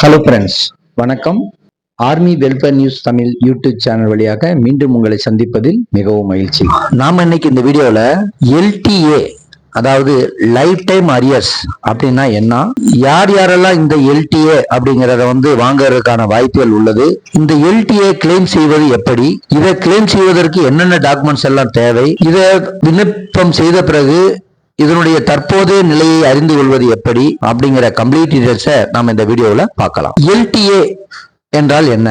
Hello friends வணக்கம். Army welfare news Tamil YouTube channel வழியாக மீண்டும் உங்களை சந்திப்பதில் மிகவும் மகிழ்ச்சி. நாம இன்னைக்கு இந்த வீடியோவில் எல்டிஏ அதாவது லைஃப் டைம் அரியர்ஸ் அப்படின்னா என்ன? யார் யாரெல்லாம் இந்த எல்டிஏ அப்படிங்கறத வந்து வாங்குறதுக்கான வாய்ப்புகள் உள்ளது? இந்த எல்டிஏ கிளைம் செய்வது எப்படி? இதை கிளைம் செய்வதற்கு என்னென்ன டாக்குமெண்ட்ஸ் எல்லாம் தேவை? இதை விண்ணப்பம் செய்த பிறகு இதனுடைய தற்போதைய நிலையை அறிந்து கொள்வது எப்படி அப்படிங்கிற கம்ப்ளீட் டீடைல்ஸை நாம் இந்த வீடியோவில் பார்க்கலாம். எல்டிஏ என்றால் என்ன?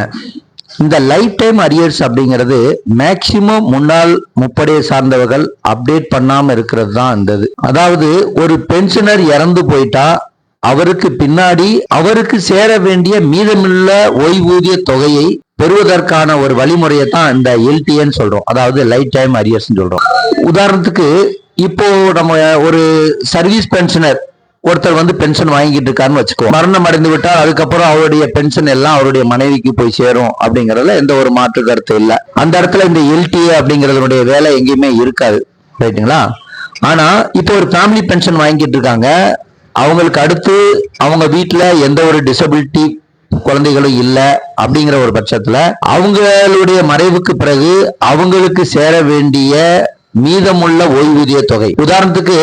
இந்த லைஃப் டைம் அரியர்ஸ் அப்படிங்கிறது மேக்சிமம் முன்னாள் முப்படையை சார்ந்தவர்கள் அப்டேட் பண்ணாமல் இருக்கிறது தான் இருந்தது. அதாவது ஒரு பென்ஷனர் இறந்து போயிட்டா அவருக்கு பின்னாடி அவருக்கு சேர வேண்டிய மீதமுள்ள ஓய்வூதிய தொகையை பெறுவதற்கான ஒரு வழிமுறையை தான் இந்த எல்டிஏன்னு சொல்றோம். அதாவது லைஃப் டைம் அரியர்ஸ் சொல்றோம். உதாரணத்துக்கு இப்போ நம்ம ஒரு சர்வீஸ் பென்ஷனர் ஒருத்தர் வந்து பென்ஷன் வாங்கிட்டு இருக்காருன்னு வச்சுக்கோ மரணம் அடைந்து விட்டால் அதுக்கப்புறம் அவருடைய பென்ஷன் எல்லாம் அவருடைய மனைவிக்கு போய் சேரும் அப்படிங்கறதுல எந்த ஒரு மாற்று கருத்து இல்லை. அந்த இடத்துல இந்த எல்டிஏ அப்படிங்கறதுடைய வேலை எங்கேயுமே இருக்காது. ரைட்டுங்களா ஆனா இப்போ ஒரு ஃபேமிலி பென்ஷன் வாங்கிட்டு இருக்காங்க. அவங்களுக்கு அடுத்து அவங்க வீட்டுல எந்த ஒரு டிசபிலிட்டி குழந்தைகளும் இல்லை அப்படிங்கிற ஒரு பட்சத்துல அவங்களுடைய மறைவுக்கு பிறகு அவங்களுக்கு சேர வேண்டிய மீதமுள்ள ஓய்வூதிய தொகை. உதாரணத்துக்கு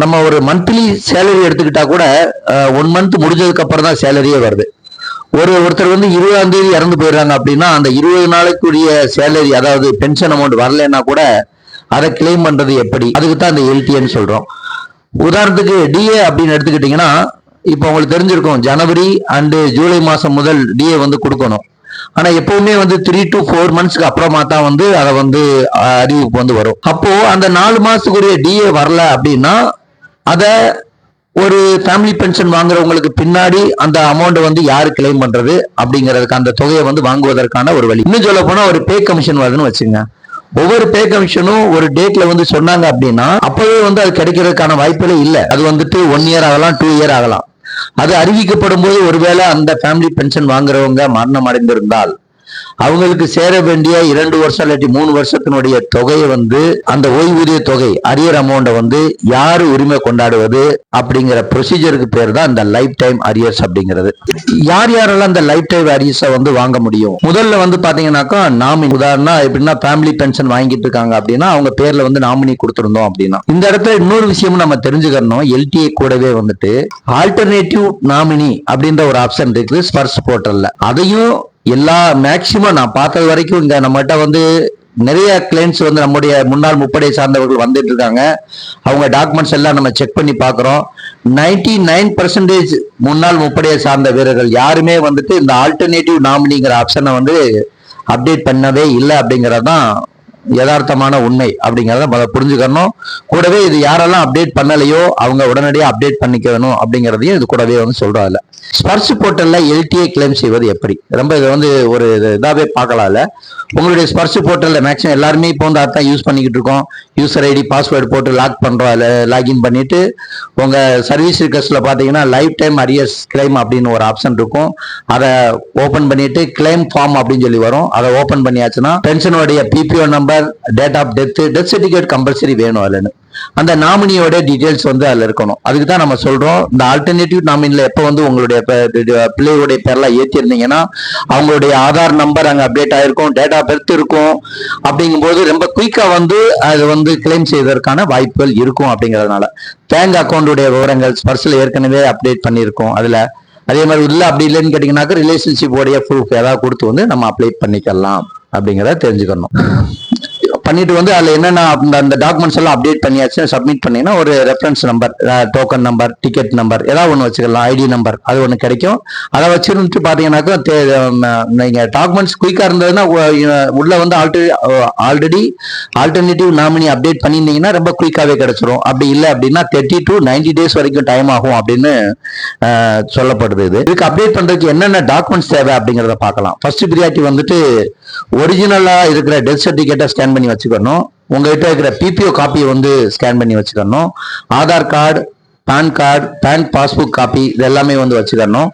நம்ம ஒரு மந்த்லி சேலரி எடுத்துக்கிட்டா கூட ஒன் மந்த் முடிஞ்சதுக்கு அப்புறம் தான் சேலரியே வருது. ஒரு ஒருத்தர் வந்து இருபதாம் தேதி இறந்து போயிடுறாங்க அப்படின்னா அந்த இருபது நாளைக்குரிய சேலரி அதாவது பென்ஷன் அமௌண்ட் வரலைன்னா கூட அதை கிளைம் பண்றது எப்படி? அதுக்கு தான் அந்த எல்டிஎன்னு சொல்றோம். உதாரணத்துக்கு டிஏ அப்படின்னு எடுத்துக்கிட்டீங்கன்னா இப்போ உங்களுக்கு தெரிஞ்சிருக்கும் ஜனவரி அண்டு ஜூலை மாசம் முதல் டிஏ வந்து கொடுக்கணும். ஆனா எப்பவுமே வந்து த்ரீ டு ஃபோர் மந்த்ஸ்க்கு அப்புறமா தான் வந்து அதை வந்து அறிவிப்பு வந்து வரும். அப்போ அந்த நாலு மாசத்துக்குரிய டிஏ வரல அப்படின்னா அத ஒரு ஃபேமிலி பென்ஷன் வாங்குறவங்களுக்கு பின்னாடி அந்த அமௌண்ட் வந்து யாரு கிளைம் பண்றது அப்படிங்கிறதுக்கு அந்த தொகையை வந்து வாங்குவதற்கான ஒரு வழி. இன்னும் சொல்ல போனா ஒரு பே கமிஷன் வருதுன்னு வச்சுங்க. ஒவ்வொரு பே கமிஷனும் ஒரு டேட்ல வந்து சொன்னாங்க அப்படின்னா அப்பவே வந்து அது கிடைக்கிறதுக்கான வாய்ப்புகளே இல்லை. அது வந்துட்டு ஒன் இயர் ஆகலாம் டூ இயர் ஆகலாம். அது அறிவிக்கப்படும் போது ஒருவேளை அந்த ஃபேமிலி பென்ஷன் வாங்குறவங்க மரணம் அடைந்திருந்தால் அவங்களுக்கு சேர வேண்டிய இரண்டு வருஷம் இல்லாட்டி மூணு வருஷத்தினுடைய தொகையை வந்து அந்த ஓய்வூதிய தொகை அரியர் அமௌண்ட்டை வந்து யாரு உரிமை கொண்டாடுவது அப்படிங்கிற ப்ரொசீஜருக்கு பேர் தான் இந்த லைஃப் டைம் அரியர்ஸ் அப்படிங்கிறது. யார் யாரெல்லாம் இந்த லைஃப் டைம் அரியர்ஸை வந்து வாங்க முடியும்? முதல்ல வந்து பாத்தீங்கன்னாக்கா நாம உதாரணம் எப்படின்னா ஃபேமிலி பென்ஷன் வாங்கிட்டு இருக்காங்க அப்படின்னா அவங்க பேர்ல வந்து நாமினி கொடுத்துருந்தோம் அப்படின்னா. இந்த இடத்துல இன்னொரு விஷயமும் நம்ம தெரிஞ்சுக்கணும். எல்டிஏ கூடவே வந்துட்டு ஆல்டர்னேட்டிவ் நாமினி அப்படின்ற ஒரு ஆப்ஷன் இருக்குது ஸ்பர்ஸ் போர்ட்டல்ல அதையும் எல்லா மேக்சிமம் நான் பார்த்தது வரைக்கும் இங்க நம்மகிட்ட வந்து நிறைய கிளைண்ட்ஸ் வந்து நம்முடைய முன்னாள் முப்படை சார்ந்தவர்கள் வந்துட்டு இருக்காங்க. அவங்க டாக்குமெண்ட்ஸ் எல்லாம் நம்ம செக் பண்ணி பார்க்குறோம். நைன்டி நைன் பர்சன்டேஜ் முன்னாள் முப்படையை சார்ந்த வீரர்கள் யாருமே வந்துட்டு இந்த ஆல்டர்னேட்டிவ் நாமினிங்கிற ஆப்ஷனை வந்து அப்டேட் பண்ணவே இல்லை அப்படிங்கிறது தான் யதார்த்தமான உண்மை அப்படிங்கிறத முதல்ல புரிஞ்சுக்கணும். கூடவே இது யாரெல்லாம் அப்டேட் பண்ணலையோ அவங்க உடனடியாக அப்டேட் பண்ணிக்கணும் அப்படிங்கிறதையும் இது கூடவே வந்து சொல்றாங்க ஸ்பர்ஸ் போர்ட்டலில் எல்டிஏ கிளைம் செய்வது எப்படி? ரொம்ப இது வந்து ஒரு இதாகவே பார்க்கலாம்ல. உங்களுடைய ஸ்பர்ஸ் போர்ட்டலில் மேக்ஸிமம் எல்லாருமே இப்போ வந்து அதான் யூஸ் பண்ணிக்கிட்டு இருக்கோம். யூசர் ஐடி பாஸ்வேர்டு போட்டு லாக் பண்ணுறோம் அதில் லாகின் பண்ணிவிட்டு உங்கள் சர்வீஸ் ரிக்வஸ்ட்ல பார்த்தீங்கன்னா லைஃப் டைம் அரியர்ஸ் கிளைம் அப்படின்னு ஒரு ஆப்ஷன் இருக்கும். அதை ஓப்பன் பண்ணிட்டு கிளைம் ஃபார்ம் அப்படின்னு சொல்லி வரும். அதை ஓப்பன் பண்ணியாச்சுன்னா பென்ஷனுடைய PPO number date of death death certificate compulsory வேணும் அதுலன்னு அந்த நாமினியோட டீடைல்ஸ் வந்து அதுல இருக்கணும். அதுக்கு தான் நம்ம சொல்றோம் இந்த ஆல்டர்னேட்டிவ் நாமினில எப்போ வந்து உங்களுடைய பே- பிள்ளைகளுடைய பேர்லாம் ஏற்றிருந்தீங்கன்னா அவங்களுடைய ஆதார் நம்பர் அங்க அப்டேட் ஆயிருக்கும் டேட் ஆஃப் பர்த் இருக்கும் அப்படிங்கும்போது ரொம்ப குயிக்கா வந்து அது வந்து கிளைம் செய்வதற்கான வாய்ப்புகள் இருக்கும் அப்படிங்கறதுனால. பேங்க் அக்கௌண்டுடைய விவரங்கள் ஸ்பர்ஸ்ல ஏற்கனவே அப்டேட் பண்ணியிருக்கோம் அதுல. அதே மாதிரி இல்லை அப்படி இல்லைன்னு கேட்டீங்கன்னாக்க ரிலேஷன்ஷிப் உடைய ப்ரூஃப் ஏதாவது கொடுத்து வந்து நம்ம அப்ளை பண்ணிக்கலாம் அப்படிங்கிறத தெரிஞ்சுக்கணும். பண்ணிட்டு வந்து அதில் என்னென்ன அந்த அந்த டாக்குமெண்ட்ஸ் எல்லாம் அப்டேட் பண்ணியாச்சு சப்மிட் பண்ணீங்கன்னா ஒரு reference number token number ticket number ஏதாவது ஒன்று வச்சுக்கலாம் ஐடி நம்பர் அது ஒன்று கிடைக்கும். அதை வச்சுருந்துட்டு பார்த்தீங்கன்னாக்கா தே- டாக்குமெண்ட்ஸ் குயிக்காக இருந்ததுன்னா உள்ளே வந்து already already alternative nominee update பண்ணியிருந்தீங்கன்னா ரொம்ப குயிக்காகவே கிடைச்சிரும். அப்படி இல்லை அப்படின்னா தேர்ட்டி டு நைன்டி டேஸ் வரைக்கும் டைம் ஆகும் அப்படின்னு சொல்லப்படுது இது. இதுக்கு அப்டேட் பண்ணுறதுக்கு என்னென்ன டாக்குமெண்ட்ஸ் தேவை அப்படிங்கிறத பார்க்கலாம். ஃபர்ஸ்ட் பிரியாரிட்டி வந்துட்டு ஒரிஜினலாக இருக்கிற டெத் சர்டிஃபிகேட்டை ஸ்கேன் பண்ணி வச்சுக்கணும். உங்ககிட்ட இருக்கிற பிபிஓ காப்பியை வந்து ஸ்கேன் பண்ணி வச்சுக்கணும். Aadhaar card PAN card bank passbook copy இது எல்லாமே வந்து வச்சுக்கணும்.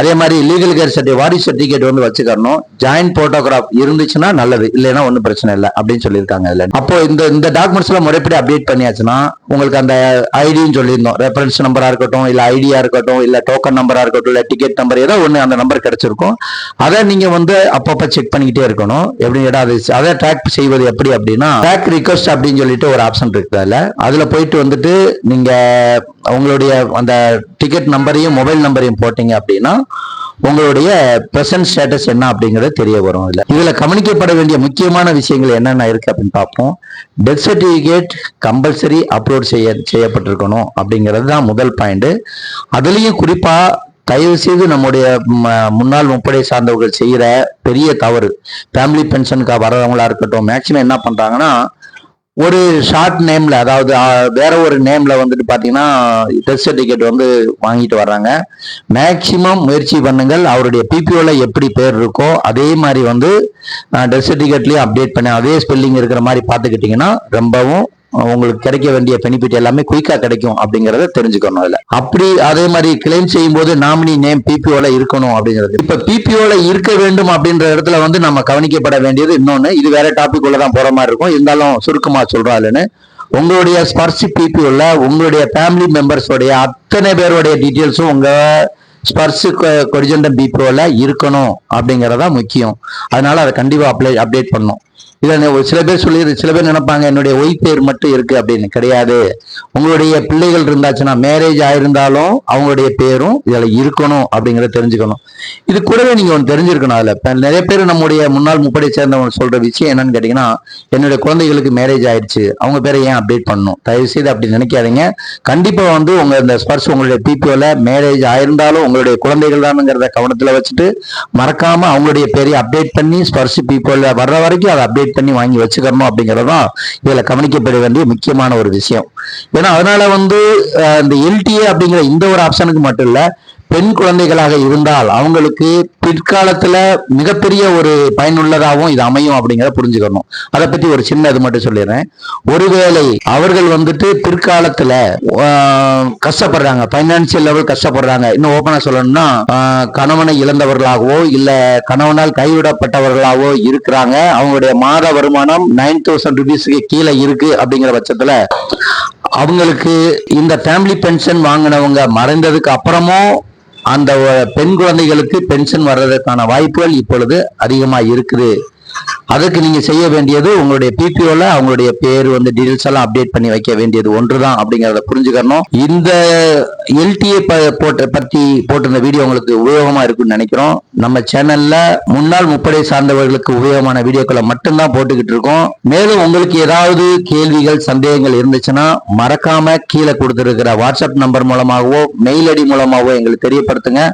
அதே மாதிரி லீகல் கேர் சர்டிஃபிகேட் வாரிஸ் சர்டிஃபிகேட் வந்து வச்சுக்கணும் ஜாயின்ட் போட்டோகிராஃப் இருந்துச்சுன்னா நல்லது. இல்லைன்னா ஒன்றும் பிரச்சனை இல்லை அப்படின்னு சொல்லியிருக்காங்க இதுல. அப்போ இந்த இந்த டாக்குமெண்ட்ஸ் எல்லாம் முறைப்படி அப்டேட் பண்ணியாச்சுன்னா உங்களுக்கு அந்த ஐடின்னு சொல்லியிருந்தோம். ரெஃபரன்ஸ் நம்பரா இருக்கட்டும் இல்ல ஐடியா இருக்கட்டும் இல்ல டோக்கன் நம்பரா இருக்கட்டும் இல்ல டிக்கெட் நம்பர் ஏதோ ஒன்று அந்த நம்பர் கிடைச்சிருக்கும். அதை நீங்க வந்து அப்பப்போ செக் பண்ணிக்கிட்டே இருக்கணும். எப்படி கேட்டா அது அதை ட்ராக் செய்வது எப்படி அப்படின்னா ட்ராக் ரிக்வஸ்ட் அப்படின்னு சொல்லிட்டு ஒரு ஆப்ஷன் இருக்கு அதுல அதுல போயிட்டு வந்துட்டு நீங்க உங்களுடைய அந்த டிக்கெட் நம்பரையும் மொபைல் நம்பரையும் போட்டீங்க அப்படின்னா உங்களுடைய பிரசன்ட் ஸ்டேட்டஸ் என்ன அப்படிங்கறது தெரிய வரும் இதுல. இதுல கவனிக்கப்பட வேண்டிய முக்கியமான விஷயங்கள் என்னென்ன இருக்கு அப்படின்னு பார்ப்போம். டெத் சர்டிபிகேட் கம்பல்சரி அப்லோட் செய்ய செய்யப்பட்டிருக்கணும் அப்படிங்கிறது தான் முதல் பாயிண்ட் அதுலயும் குறிப்பா தயவு செய்து நம்முடைய முன்னாள் முப்படை சார்ந்தவர்கள் செய்யற பெரிய தவறு. ஃபேமிலி பென்ஷனுக்காக வர்றவங்களா இருக்கட்டும் மேக்சிமம் என்ன பண்றாங்கன்னா ஒரு ஷார்ட் நேம்ல அதாவது வேற ஒரு நேம்ல வந்துட்டு பாத்தீங்கன்னா டெஸ்ட் சர்டிஃபிகேட் வந்து வாங்கிட்டு வர்றாங்க. மேக்சிமம் முயற்சி பண்ணுங்கள். அவருடைய பிபிஓல எப்படி பேர் இருக்கோ அதே மாதிரி வந்து டெஸ்ட் சர்டிஃபிகேட்லயும் அப்டேட் பண்ணி அதே ஸ்பெல்லிங் இருக்கிற மாதிரி பார்த்துக்கிட்டிங்கன்னா ரொம்பவும் உங்களுக்கு கிடைக்க வேண்டிய பெனிஃபிட் எல்லாமே குயிக்கா கிடைக்கும் அப்படிங்கறத தெரிஞ்சுக்கணும் அதுல. அப்படி அதே மாதிரி கிளைம் செய்யும் போது நாமினி நேம் பிபிஓல இருக்கணும் அப்படிங்கிறது. இப்ப பிபிஓல இருக்க வேண்டும் அப்படின்ற இடத்துல வந்து நம்ம கவனிக்கப்பட வேண்டியது இன்னொன்னு இது வேற டாபிக் உள்ளதான் போற மாதிரி இருக்கும். இருந்தாலும் சுருக்கமா சொல்றோம் உங்களுடைய ஸ்பர்சி பிபிஓல உங்களுடைய ஃபேமிலி மெம்பர்ஸோடைய அத்தனை பேருடைய டீட்டெயில்ஸும் உங்க ஸ்பர்ஸ் கொரிஜெண்டம் பிபிஓல இருக்கணும் அப்படிங்கறதா முக்கியம். அதனால அதை கண்டிப்பா அப்ளை அப்டேட் பண்ணும் இதை ஒரு சில பேர் சொல்லி சில பேர் நினைப்பாங்க என்னுடைய ஒய் பேர் மட்டும் இருக்கு அப்படின்னு. கிடையாது. உங்களுடைய பிள்ளைகள் இருந்தாச்சுன்னா மேரேஜ் ஆயிருந்தாலும் அவங்களுடைய பேரும் இதில் இருக்கணும் அப்படிங்கிறத தெரிஞ்சுக்கணும். இது கூடவே நீங்கள் ஒன்று தெரிஞ்சிருக்கணும் அதில். இப்போ நிறைய பேர் நம்முடைய முன்னாள் முப்படை சேர்ந்தவங்க சொல்ற விஷயம் என்னன்னு கேட்டிங்கன்னா என்னுடைய குழந்தைகளுக்கு மேரேஜ் ஆயிடுச்சு. அவங்க பேரை ஏன் அப்டேட் பண்ணணும்? தயவு செய்து அப்படி நினைக்காதீங்க. கண்டிப்பாக வந்து உங்கள் இந்த ஸ்பர்ஸ் உங்களுடைய பிபிஓவில் மேரேஜ் ஆயிருந்தாலும் உங்களுடைய குழந்தைகள் தானுங்கிறத கவனத்தில் வச்சுட்டு மறக்காமல் அவங்களுடைய பேரை அப்டேட் பண்ணி ஸ்பர்ஸ் பிபிஓவில் வர்ற வரைக்கும் அதை அப்டேட் பண்ணி வாங்கி வச்சுக்கணும் அப்படிங்கறதுதான் இதுல கவனிக்கப்பட வேண்டிய முக்கியமான ஒரு விஷயம். ஏன்னா அதனால வந்து இந்த எல்டிஏ அப்படிங்கிற இந்த ஒரு ஆப்ஷனுக்கு மட்டும் இல்ல பெண் குழந்தைகளாக இருந்தால் அவங்களுக்கு பிற்காலத்துல மிகப்பெரிய ஒரு பயனுள்ளதாகவும் இது அமையும் அப்படிங்கிறத புரிஞ்சுக்கணும். அதை பத்தி ஒரு சின்ன இது மட்டும் சொல்லிடுறேன். ஒருவேளை அவர்கள் வந்துட்டு பிற்காலத்துல கஷ்டப்படுறாங்க. பைனான்சியல் லெவல் கஷ்டப்படுறாங்க. இன்னும் ஓப்பனா சொல்லணும்னா கணவனை இழந்தவர்களாகவோ இல்ல கணவனால் கைவிடப்பட்டவர்களாகவோ இருக்கிறாங்க. அவங்களுடைய மாத வருமானம் நைன் தௌசண்ட் ருபீஸ்க்கு கீழே இருக்கு அப்படிங்கிற பட்சத்துல அவங்களுக்கு இந்த ஃபேமிலி பென்ஷன் வாங்கினவங்க மறைந்ததுக்கு அப்புறமும் அந்த பெண் குழந்தைகளுக்கு பென்ஷன் வர்றதுக்கான வாய்ப்புகள் இப்பொழுது அதிகமா இருக்குது. அதுக்கு நீங்க செய்ய வேண்டியது உங்களுடைய பிபிஓல அவங்களுடைய பேர் வந்து டீடைல்ஸ் எல்லாம் அப்டேட் பண்ணி வைக்க வேண்டியது ஒன்றுதான் அப்படிங்கறத புரிஞ்சுக்கணும். இந்த எல்டிஏ போட்ட பத்தி போட்டிருந்த வீடியோ உங்களுக்கு உபயோகமா இருக்கும்னு நினைக்கிறோம். நம்ம சேனல்ல முன்னாள் முப்படை சார்ந்தவர்களுக்கு உபயோகமான வீடியோக்களை மட்டும்தான் போட்டுக்கிட்டு இருக்கோம். மேலும் உங்களுக்கு ஏதாவது கேள்விகள் சந்தேகங்கள் இருந்துச்சுன்னா மறக்காம கீழே கொடுத்துருக்கிற வாட்ஸ்அப் நம்பர் மூலமாகவோ மெயில் ஐடி மூலமாகவோ எங்களுக்கு தெரியப்படுத்துங்க.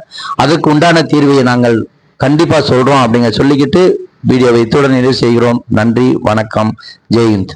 அதுக்கு உண்டான தீர்வை நாங்கள் கண்டிப்பா சொல்றோம் அப்படிங்க சொல்லிக்கிட்டு வீடியோவை இத்துடன் நிறைவு செய்கிறோம். நன்றி வணக்கம். ஜெய்ஹிந்த்